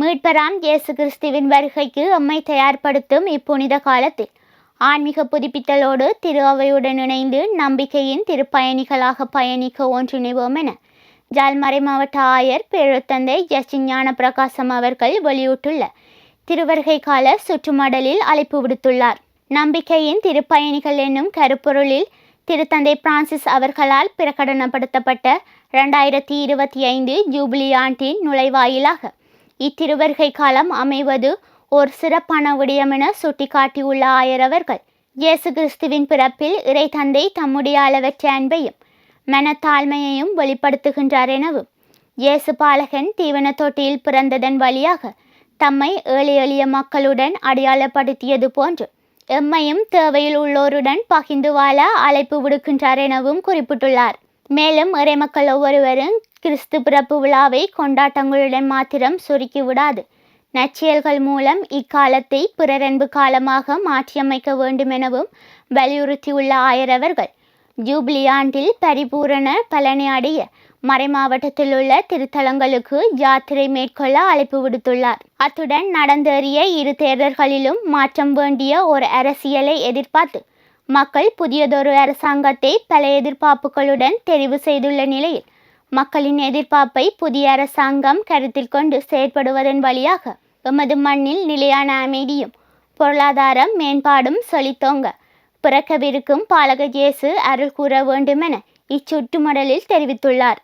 மீட்பராம் இயேசு கிறிஸ்துவின் வருகைக்கு எம்மை தயார்படுத்தும் இப்புனித காலத்தில். ஆன்மீக புதுப்பித்தலோடு திரு அவையுடன் இணைந்து நம்பிக்கையின் திருப்பயணிகளாக பயணிக்க ஒன்றிணைவோம் என ஜால்மறை மாவட்ட ஆயர் பேரத்தந்தை ஜஸ்டின் ஞான பிரகாசம் அவர்கள் வெளியிட்டுள்ள திருவருகை கால சுற்றுமடலில் அழைப்பு விடுத்துள்ளார். நம்பிக்கையின் திருப்பயணிகள் என்னும் கருப்பொருளில் திருத்தந்தை பிரான்சிஸ் அவர்களால் பிரகடனப்படுத்தப்பட்ட ரெண்டாயிரத்தி இருபத்தி ஐந்து ஜூபிலி ஆண்டின் நுழைவாயிலாக இத்திருவருகை காலம் அமைவது ஓர் சிறப்பான விடயம் என சுட்டிக்காட்டியுள்ள ஆயர் அவர்கள் இயேசு கிறிஸ்துவின் பிறப்பில் இறை தந்தை தம்முடைய அளவற்ற அன்பையும் மனத்தாழ்மையையும் வெளிப்படுத்துகின்றார் எனவும் இயேசு பாலகன் தீவன தொட்டியில் பிறந்ததன் வழியாக தம்மை ஏழை எளிய மக்களுடன் அடையாளப்படுத்தியது போன்று எம்மையும் தேவையில் உள்ளோருடன் பகிர்ந்து வாழ அழைப்பு விடுக்கின்றார் எனவும் குறிப்பிட்டுள்ளார். மேலும் இறைமக்கள் ஒவ்வொருவரும் கிறிஸ்து பிறப்பு விழாவை கொண்டாட்டங்களுடன் மாத்திரம் சுருக்கிவிடாது நற்செயல்கள் மூலம் இக்காலத்தை பிறரன்பு காலமாக மாற்றியமைக்க வேண்டும் எனவும் வலியுறுத்தியுள்ள ஆயரவர்கள் ஜூப்ளி ஆண்டில் பரிபூரண பலனை அடைய மறைமாவட்டத்தில் உள்ள திருத்தலங்களுக்கு யாத்திரை மேற்கொள்ள அழைப்பு விடுத்துள்ளார். அத்துடன் நடந்தேறிய இரு தேர்தல்களிலும் மாற்றம் வேண்டிய ஒரு அரசியலை எதிர்பார்த்து மக்கள் புதியதொரு அரசாங்கத்தை பல எதிர்பார்ப்புகளுடன் தெரிவு செய்துள்ள நிலையில் மக்களின் எதிர்பார்ப்பை புதிய அரசாங்கம் கருத்தில் கொண்டு செயற்படுவதன் வழியாக எமது மண்ணில் நிலையான அமைதியும் பொருளாதாரம் மேம்பாடும் செழித்தோங்க. பிறக்கவிருக்கும் பாலக இயேசு அருள் கூற வேண்டுமென இச்சுற்றுமடலில் தெரிவித்துள்ளார்.